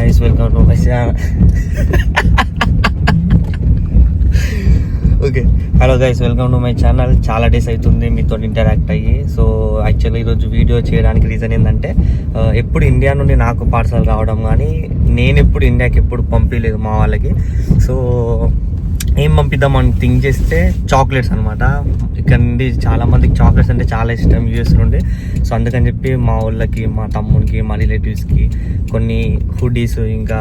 guys, welcome to my channel. Okay hello guys welcome to my channel చాలా days అవుతుంది మీతో interact అయ్యి. So actually ఈరోజు video చేయడానికి రీజన్ ఏంటంటే uh, ఎప్పుడు ఇండియా నుండి నాకు పార్సల్ రావడం కానీ నేను ఎప్పుడు ఇండియాకి ఎప్పుడు పంపించలేదు మా వాళ్ళకి. సో ఏం పంపిద్దామని థింక్ చేస్తే చాక్లెట్స్ అనమాట ఇక్కడ నుండి చాలా మందికి చాక్లెట్స్ అంటే చాలా ఇష్టం యూఎస్ నుండి. సో అందుకని చెప్పి మా వాళ్ళకి మా తమ్మునికి మా రిలేటివ్స్కి కొన్ని హుడీస్ ఇంకా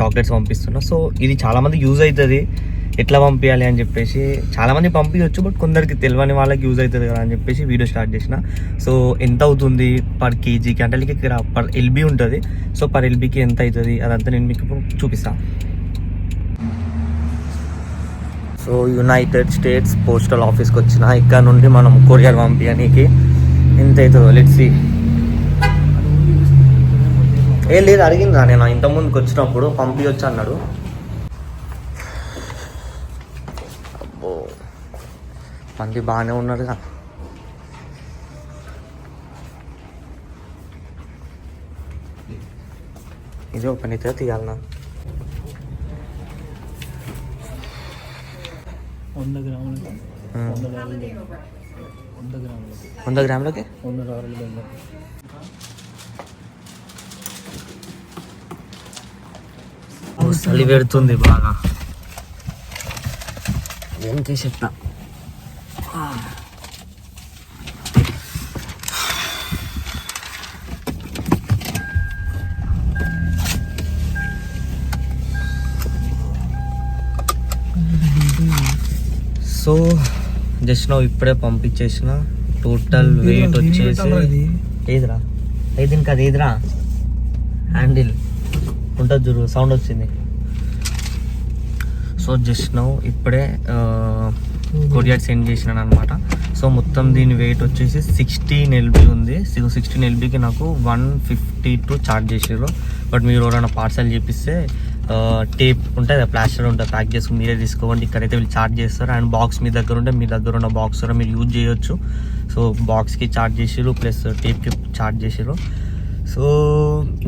చాక్లెట్స్ పంపిస్తున్నాం. సో ఇది చాలామంది యూజ్ అవుతుంది ఎట్లా పంపించాలి అని చెప్పేసి చాలామంది పంపించవచ్చు బట్ కొందరికి తెలియని వాళ్ళకి యూజ్ అవుతుంది కదా అని చెప్పేసి వీడియో స్టార్ట్ చేసిన. సో ఎంత అవుతుంది పర్ కేజీకి? అంటే ఇక్కడ పర్ ఎల్బీ ఉంటుంది. సో పర్ ఎల్బీకి ఎంత అవుతుంది? అదంతా నేను మీకు ఇప్పుడు చూపిస్తాను సో యునైటెడ్ స్టేట్స్ పోస్టల్ ఆఫీస్కి వచ్చిన ఇక్కడ నుండి మనం కొరియర్ పంపించడానికి ఎంత అవుతుందో లెట్స్ ఏ లేదు అడిగిందా? నేను ఇంత ముందుకు వచ్చినప్పుడు పంపించవచ్చు అన్నాడు. అబ్బో మంది బాగానే ఉన్నారుగా ఇది ఓపెన్ అయితే తీయాలన్నా వంద గ్రాములకి. వంద డాలర్లు వంద గ్రాములకి. వంద గ్రాములకి? వంద డాలర్లు బెల్లం. చలి పెడుతుంది బాగా. వెనకే చెప్తా సో జస్ట్ నువ్వు ఇప్పుడే పంపించేసిన. టోటల్ వెయిట్ వచ్చేసి ఏదిరా? ఏది ఇంకా అది ఏదిరా? హ్యాండిల్ ఉంటుంది చూడు సౌండ్ వచ్చింది. సో జస్ట్ నౌ ఇప్పుడే కొరియర్ సెండ్ చేసినాను అనమాట సో మొత్తం దీని వెయిట్ వచ్చేసి సిక్స్టీన్ ఎల్బీ ఉంది. సిక్స్టీన్ ఎల్బీకి నాకు వన్ ఫిఫ్టీ టూ చార్జ్ చేసారు బట్ మీరు ఎవరైనా పార్సల్ చేపిస్తే టేప్ ఉంటుంది ప్లాస్టర్ ఉంటుంది ప్యాక్ చేసుకుని మీరే తీసుకోండి. ఇక్కడైతే వీళ్ళు చార్జ్ చేస్తారు. అండ్ బాక్స్ మీ దగ్గర ఉంటే మీ దగ్గర ఉన్న బాక్స్ కూడా మీరు యూజ్ చేయొచ్చు. సో బాక్స్కి చార్జ్ చేసిరు ప్లస్ టేప్కి చార్జ్ చేసిరు సో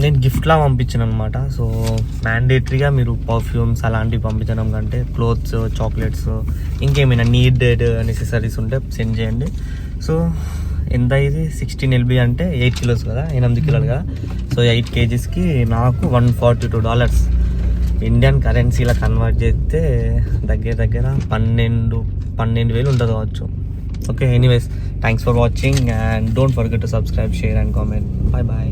నేను గిఫ్ట్లా పంపించాను అనమాట సో మ్యాండేటరీగా మీరు పర్ఫ్యూమ్స్ అలాంటివి పంపించడం కంటే క్లోత్స్ చాక్లెట్స్ ఇంకేమైనా నీడెడ్ నెసెసరీస్ ఉంటే సెండ్ చేయండి. సో ఎంత ఇది? సిక్స్టీన్ ఎల్బీ అంటే ఎయిట్ కిలోస్ కదా ఎనిమిది కిలోలు కదా. సో ఎయిట్ కేజీస్కి నాకు one forty two dollars Indian కరెన్సీలో కన్వర్ట్ చేస్తే దగ్గర దగ్గర పన్నెండు పన్నెండు వేలు ఉంటుంది కావచ్చు. Okay anyways thanks for watching and don't forget to subscribe share and comment bye bye